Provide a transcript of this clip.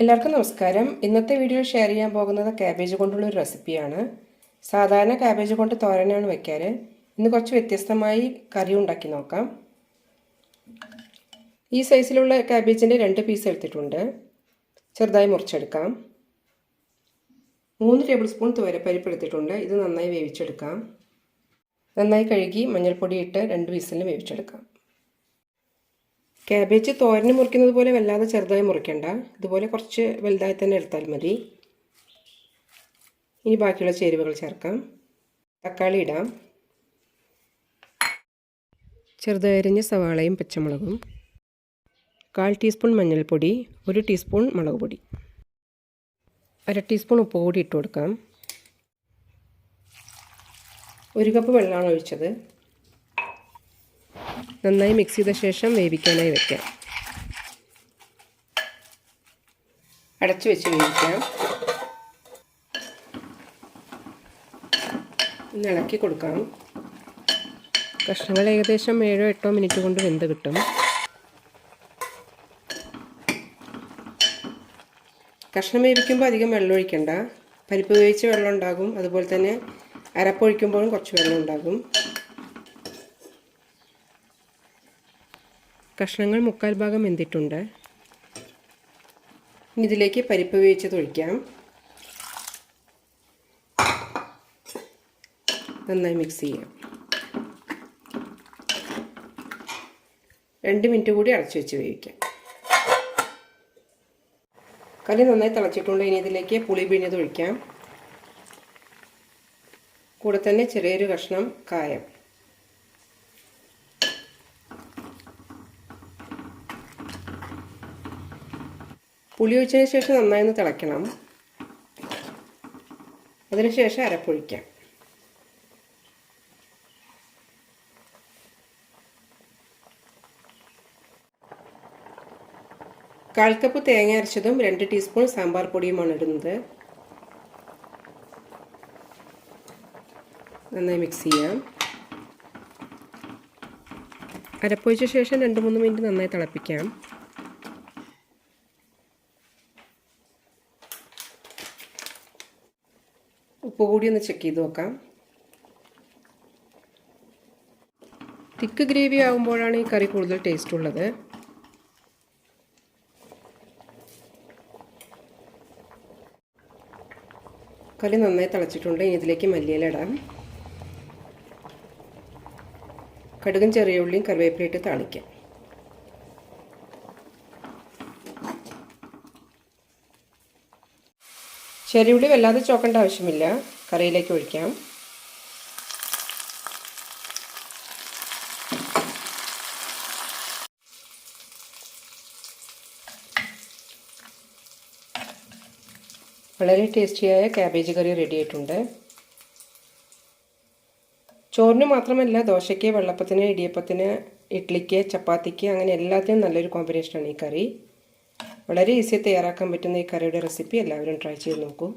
എല്ലാവർക്കും നമസ്കാരം. ഇന്നത്തെ വീഡിയോ ഷെയർ ചെയ്യാൻ പോകുന്നത് ക്യാബേജ് കൊണ്ടുള്ള ഒരു റെസിപ്പിയാണ് സാധാരണ ക്യാബേജ് കൊണ്ട് തോരനാണ് വെക്കാറ്. ഇന്ന് കുറച്ച് വ്യത്യസ്തമായി കറി ഉണ്ടാക്കി നോക്കാം. ഈ സൈസിലുള്ള ക്യാബേജിന്റെ രണ്ട് പീസ് എടുത്തിട്ടുണ്ട്. ചെറുതായി മുറിച്ചെടുക്കാം. മൂന്ന് ടേബിൾ സ്പൂൺ തുവരപ്പരിപ്പ് എടുത്തിട്ടുണ്ട്. ഇത് നന്നായി വേവിച്ചെടുക്കാം. നന്നായി കഴുകി മഞ്ഞൾപ്പൊടി ഇട്ട് രണ്ട് പീസിൽ വേവിച്ചെടുക്കാം. ക്യാബേജ് തോരന് മുറിക്കുന്നത് പോലെ വല്ലാതെ ചെറുതായി മുറിക്കണ്ട. ഇതുപോലെ കുറച്ച് വലുതായി തന്നെ എടുത്താൽ മതി. ഇനി ബാക്കിയുള്ള ചേരുവകൾ ചേർക്കാം. തക്കാളി ഇടാം. ചെറുതായി അരിഞ്ഞ സവാളയും പച്ചമുളകും. കാൽ ടീസ്പൂൺ മഞ്ഞൾപ്പൊടി ഒരു ടീസ്പൂൺ മുളക് പൊടി അര ടീസ്പൂൺ ഉപ്പ് കൂടി ഇട്ട് കൊടുക്കാം. ഒരു കപ്പ് വെള്ളമാണ് ഒഴിച്ചത്. നന്നായി മിക്സ് ചെയ്ത ശേഷം വേവിക്കാനായി വെക്കാം. അടച്ചു വെച്ച് വേവിക്കാം. ഒന്ന് ഇളക്കി കൊടുക്കാം കഷ്ണങ്ങൾ ഏകദേശം ഏഴോ എട്ടോ മിനിറ്റ് കൊണ്ട് വെന്ത് കിട്ടും. കഷ്ണം വേവിക്കുമ്പോൾ അധികം വെള്ളം ഒഴിക്കണ്ട. പരിപ്പ് വേവിച്ച് വെള്ളം ഉണ്ടാകും. അതുപോലെ തന്നെ അരപ്പൊഴിക്കുമ്പോഴും കുറച്ച് വെള്ളം ഉണ്ടാകും. കഷ്ണങ്ങൾ മുക്കാൽ ഭാഗം വെന്തിട്ടുണ്ട്. ഇനി ഇതിലേക്ക് പരിപ്പ് വേവിച്ചത് ഒഴിക്കാം. നന്നായി മിക്സ് ചെയ്യാം. രണ്ട് മിനിറ്റ് കൂടി അടച്ചു വെച്ച് വേവിക്കാം. കറി നന്നായി തിളച്ചിട്ടുണ്ട്. ഇനി ഇതിലേക്ക് പുളി പിഴിഞ്ഞത് ഒഴിക്കാം. കൂടെ തന്നെ ചെറിയൊരു കഷ്ണം കായം. പുളി ഒഴിച്ചതിന് ശേഷം നന്നായി ഒന്ന് തിളയ്ക്കണം. അതിനുശേഷം അരപ്പൊഴിക്കാം കാൽ കപ്പ് തേങ്ങ അരച്ചതും രണ്ട് ടീസ്പൂൺ സാമ്പാർ പൊടിയുമാണ് ഇടുന്നത്. നന്നായി മിക്സ് ചെയ്യാം. അരപ്പൊഴിച്ച ശേഷം രണ്ട് മൂന്ന് മിനിറ്റ് നന്നായി തിളപ്പിക്കാം. ഉപ്പ് കൂടി ഒന്ന് ചെക്ക് ചെയ്ത് നോക്കാം. തിക്ക് ഗ്രേവി ആകുമ്പോഴാണ് ഈ കറി കൂടുതൽ ടേസ്റ്റ് ഉള്ളത്. കറി നന്നായി തിളച്ചിട്ടുണ്ട്. ഇനി ഇതിലേക്ക് മല്ലിയില ഇടാം. കടുകും ചെറിയ ഉള്ളിയും കറിവേപ്പിലിട്ട് താളിക്കാം. ചെറിയുള്ളി വല്ലാതെ ചോക്കേണ്ട ആവശ്യമില്ല. കറിയിലേക്ക് ഒഴിക്കാം. വളരെ ടേസ്റ്റിയായ ക്യാബേജ് കറി റെഡി ആയിട്ടുണ്ട്. ചോറിന് മാത്രമല്ല ദോശയ്ക്ക് വെള്ളപ്പത്തിന് ഇടിയപ്പത്തിന് ഇഡ്ലിക്ക് ചപ്പാത്തിക്ക് അങ്ങനെ എല്ലാത്തിനും നല്ലൊരു കോമ്പിനേഷനാണ് ഈ കറി. വളരെ ഈസി തയ്യാറാക്കാൻ പറ്റുന്ന ഈ കറിയുടെ റെസിപ്പി എല്ലാവരും ട്രൈ ചെയ്ത് നോക്കൂ.